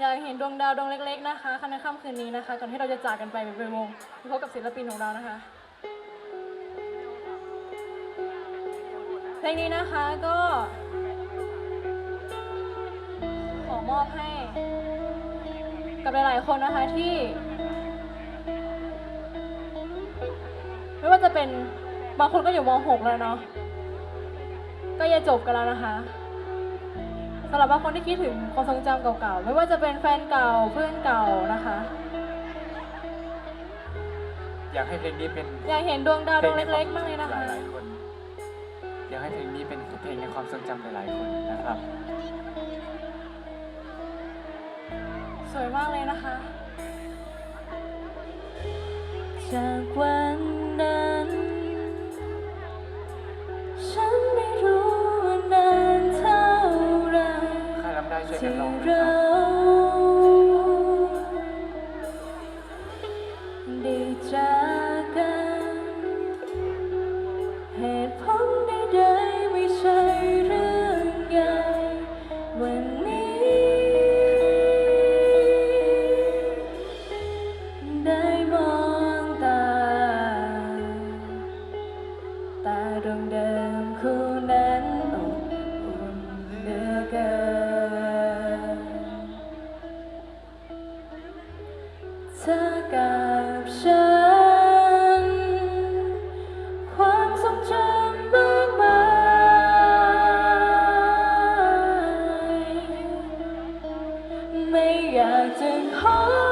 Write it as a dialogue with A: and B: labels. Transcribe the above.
A: อยากเห็นดวงดาวดวงเล็ก ๆ นะคะคันในค่ำคืนนี้นะคะก่อนที่เราจะจากกันไปเป็นวงพบกับศิลปินของเรานะคะเพลงนี้นะคะก็ ขอมอบให้ กับหลายๆคนนะคะที่ ไม่ว่าจะเป็นบางคนก็อยู่ม .6 แล้วเนาะก็จะจบกันแล้วนะคะำหรับบางคนที่คิดถึงความทรงจำเก่าๆ ไม่ว่าจะเป็นแฟนเก่าเพื่อนเก่านะคะ
B: อยากให้เพลงนี้เป็น
A: อยากเห็นดวงดาวดวงเล็กๆมากเลยนะคะ
B: หลายๆคนอยากให้เพลงนี้เป็นเพลงในความทรงจำหลายๆคนนะครับ
A: สวยมากเลยนะคะ จากวันนั้น เหตุผลใดๆไม่ใช่เรื่องใหญ่วันนี้ ได้มองตา
C: ตาดวงเดิมคู่นั้นอบอุ่นเหลืกินเธอกับฉัน yards and home.